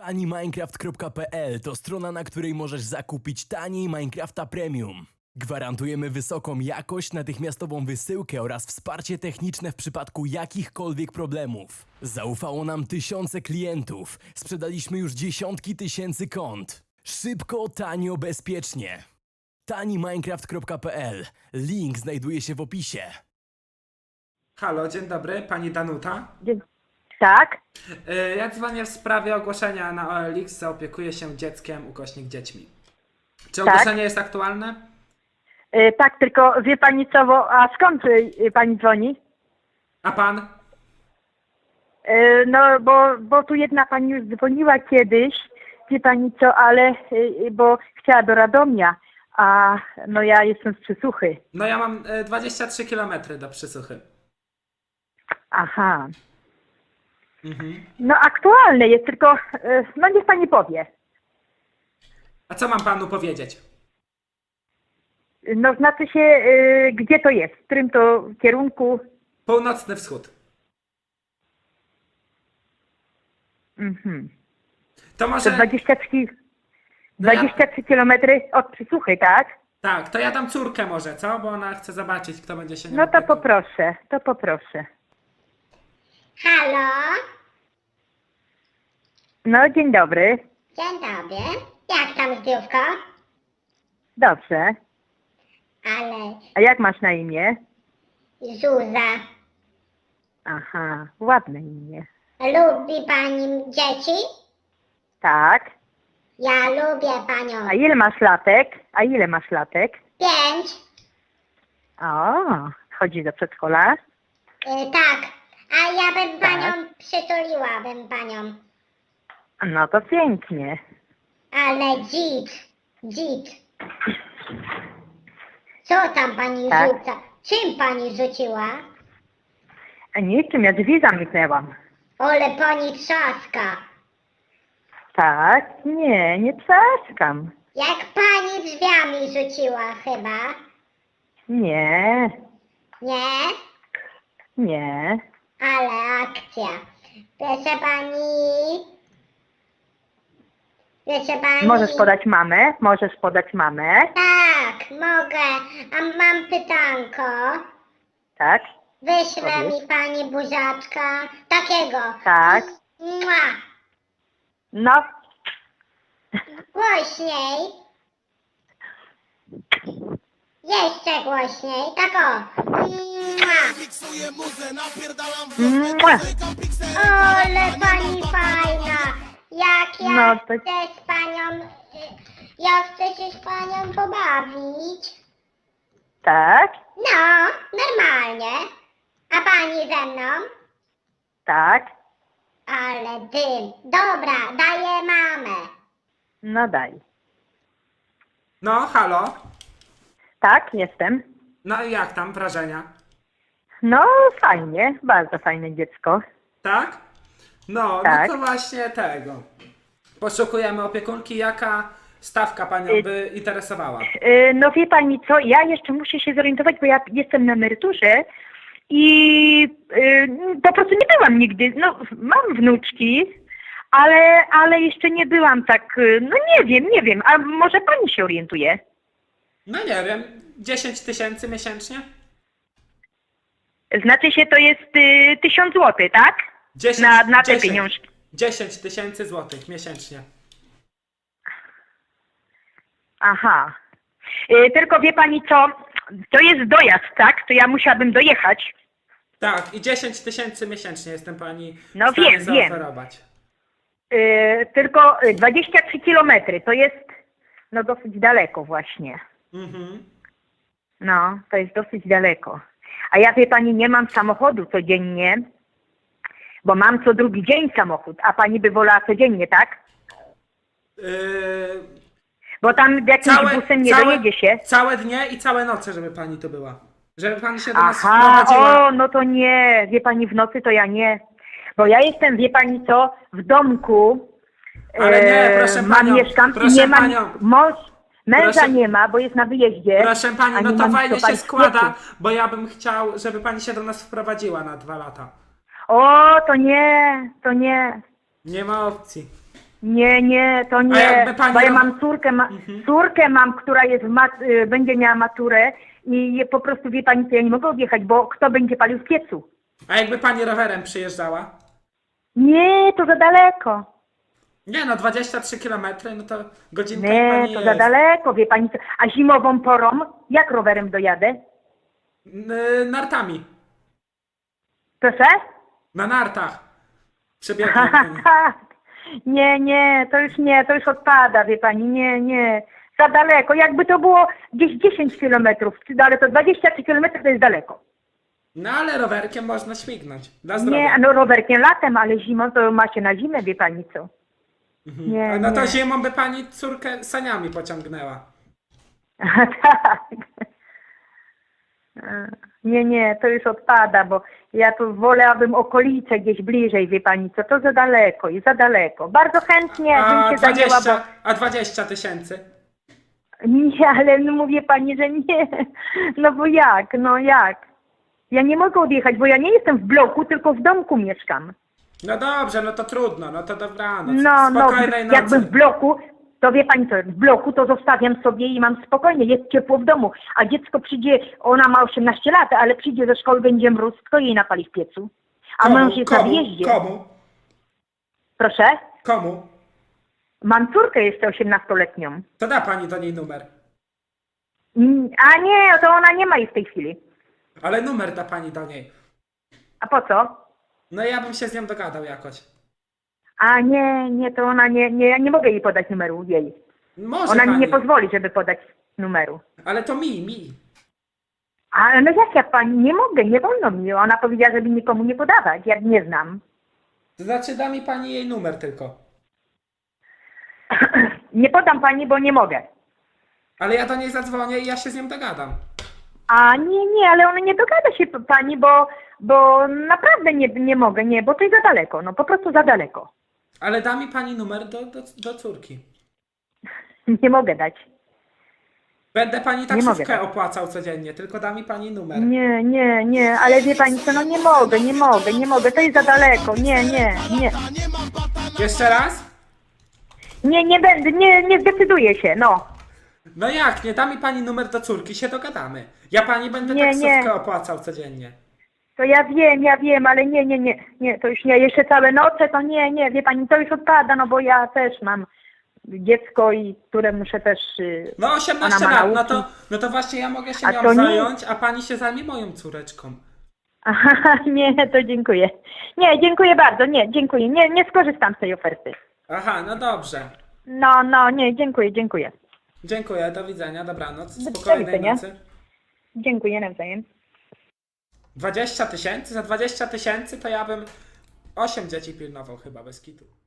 TaniMinecraft.pl to strona, na której możesz zakupić taniej Minecrafta Premium. Gwarantujemy wysoką jakość, natychmiastową wysyłkę oraz wsparcie techniczne w przypadku jakichkolwiek problemów. Zaufało nam tysiące klientów. Sprzedaliśmy już dziesiątki tysięcy kont. Szybko, tanio, bezpiecznie. TaniMinecraft.pl Link znajduje się w opisie. Halo, dzień dobry, pani Danuta. Dzień- Tak, Y, Ja dzwonię w sprawie ogłoszenia na OLX, zaopiekuję się dzieckiem, ukośnik dziećmi. Czy Tak. ogłoszenie jest aktualne? y, tak, tylko wie pani co, bo, a skąd y, pani dzwoni? A pan? Y, no, bo, bo tu jedna pani już dzwoniła kiedyś, wie pani co, ale, y, y, bo chciała do Radomia, a no ja jestem z Przysuchy. No ja mam y, 23 km do przysuchy. Aha, Mhm. no aktualne jest, tylko, y, no niech pani powie. A co mam panu powiedzieć? No znaczy się, y, gdzie to jest, w którym to kierunku? Północny wschód. Mhm. To To może... 23, No ja- 23 kilometry od Przysuchy, tak? Tak, to ja dam córkę może, co? Bo ona chce zobaczyć, kto będzie się nią No to opiekował. poproszę, to poproszę. Halo? No, dzień dobry. Dzień dobry. Jak tam zdrówko? Dobrze. Ale A jak masz na imię? Zuza, Aha, ładne imię. lubi pani dzieci? Tak. Ja lubię panią. A ile masz latek? A ile masz latek? Pięć? O, chodzi do przedszkola? Y, tak. A ja bym Tak. panią przytuliła, bym panią. No to pięknie. Ale dzid, dzid. Co tam pani Tak. rzuca? Czym pani rzuciła? A niczym, ja drzwi zamknęłam. Ole pani trzaska. Tak, nie, nie trzaskam. Jak pani drzwiami rzuciła chyba? Nie, Nie? nie. Ale akcja. Proszę pani. Pani. Możesz podać mamę? Możesz podać mamę? Tak, mogę. A mam pytanko. Tak, Wyśle Powiedz. mi pani buziaczka. Takiego. tak. Mua. No, Głośniej. Jeszcze głośniej. Tak o. Mua. Mua. Ale pani fajna. Jak ja No, to- chcę z panią. y, Ja chcę się z panią pobawić. tak, No, normalnie. A pani ze mną? tak. Ale dym. Dobra, daję mamę. No daj. No, halo? Tak, jestem. No i jak tam wrażenia? No, fajnie, bardzo fajne dziecko. Tak? No, Tak. no to właśnie tego. Poszukujemy opiekunki, jaka stawka panią Y- by interesowała? Yy, No wie pani co, ja jeszcze muszę się zorientować, bo ja jestem na emeryturze i yy, po prostu nie byłam nigdy, no mam wnuczki, ale, ale jeszcze nie byłam tak, no nie wiem, nie wiem, a może pani się orientuje? No nie wiem, 10 tysięcy miesięcznie? Znaczy się to jest yy, 1000 zł, tak? 10, Na, na te 10, pieniążki. 10 tysięcy złotych miesięcznie. Aha. Yy, tylko wie pani co, to jest dojazd, tak? To ja musiałabym dojechać. Tak, i 10 tysięcy miesięcznie jestem pani No w stanie wiem, wiem. zaoferować. Yy, tylko y, 23 kilometry, to jest no dosyć daleko właśnie. Mhm. No, to jest dosyć daleko. A ja wie pani, nie mam samochodu codziennie, bo mam co drugi dzień samochód, a pani by wolała codziennie, tak? Yy, Bo tam jakimś busem nie dojedzie się. całe dnie i całe noce, żeby pani tu była. Żeby pani się do nas Aha, wprowadziła. o, no to nie, wie pani, w nocy to ja nie. Bo ja jestem, wie pani co, w domku. Ale nie, e, proszę mam, panią, mieszkam proszę i nie mam, panią. mąż, męża Proszę- nie ma, bo jest na wyjeździe. Proszę a pani, no nie to mam fajnie się pani składa, bo ja bym chciał, żeby pani się do nas wprowadziła na dwa lata. O, to nie, to nie. Nie ma opcji. Nie, nie, to nie, jakby pani bo ja mam córkę, ma, córkę mam, która jest w mat, y, będzie miała maturę i po prostu wie pani co, ja nie mogę odjechać, bo kto będzie palił w piecu? A jakby pani rowerem przyjeżdżała? Nie, to za daleko. Nie no, 23 km, no to godzinka i Nie, pani to jest. za daleko, wie pani co. A zimową porą, jak rowerem dojadę? N- nartami. Proszę? Na nartach. Przebiegam. Tak. Nie, nie, to już nie, to już odpada, wie pani, nie, nie. Za daleko. Jakby to było gdzieś 10 kilometrów, ale to 23 kilometry to jest daleko. No ale rowerkiem można śmignąć. Dla zdrowia. Nie, no rowerkiem latem, ale zimą to ma się na zimę, wie pani co. Nie, A no to nie. zimą by pani córkę saniami pociągnęła. tak. E, Nie, nie, to już odpada, bo ja tu wolałabym okolice gdzieś bliżej, wie pani co, to za daleko i za daleko. Bardzo chętnie A bym się zajęła, 20, bo... a 20 tysięcy? Nie, ale no mówię pani, że nie. No bo jak, no jak? Ja nie mogę odjechać, bo ja nie jestem w bloku, tylko w domku mieszkam. No dobrze, no to trudno, no to dobranoc. No, no, Spokojnej nocy. jakbym w bloku, to wie pani co, w bloku to zostawiam sobie i mam spokojnie, jest ciepło w domu, a dziecko przyjdzie, ona ma 18 lat, ale przyjdzie ze szkoły, będzie mróz, kto jej napali w piecu? A komu, mąż jest na wjeździe. Komu? Proszę? Komu? Mam córkę jeszcze 18-letnią. To da pani do niej numer. Mm, A nie, to ona nie ma jej w tej chwili. Ale numer da pani do niej. A po co? No ja bym się z nią dogadał jakoś. A nie, nie, to ona nie, nie, ja nie mogę jej podać numeru jej. Może Ona mi pani. nie pozwoli, żeby podać numeru. Ale to mi, mi. Ale no jak ja pani, nie mogę, nie wolno mi. Ona powiedziała, żeby nikomu nie podawać, jak nie znam. To znaczy da mi pani jej numer tylko. nie podam pani, bo nie mogę. Ale ja do niej zadzwonię i ja się z nią dogadam. A nie, nie, ale ona nie dogada się p- pani, bo, bo naprawdę nie, nie mogę, nie, bo to jest za daleko, no po prostu za daleko. Ale da mi pani numer do, do, do córki. Nie mogę dać. Będę pani mogę taksówkę tak. opłacał codziennie, tylko da mi pani numer. Nie, nie, nie, ale wie pani co, no nie mogę, nie mogę, nie mogę, to jest za daleko, nie, nie, nie. Jeszcze raz? Nie, nie będę, nie, nie zdecyduję się, no. No jak, nie da mi pani numer do córki, się dogadamy. Ja pani będę Nie, taksówkę nie. opłacał codziennie. To ja wiem, ja wiem, ale nie, nie, nie, nie, to już nie, jeszcze całe noce, to nie, nie, wie pani, to już odpada, no bo ja też mam dziecko i które muszę też... y, No 18 Ona ma lat, no nauki. to, no to właśnie ja mogę się A nią to nie- zająć, a pani się zajmie moją córeczką. Aha, nie, to dziękuję. Nie, dziękuję bardzo, nie, dziękuję, nie, nie skorzystam z tej oferty. Aha, no dobrze. No, no, nie, dziękuję, dziękuję. Dziękuję, do widzenia, dobranoc. Do Spokojnej widzenia. nocy. Dziękuję nawzajem. 20 tysięcy? Za 20 tysięcy to ja bym 8 dzieci pilnował chyba bez kitu.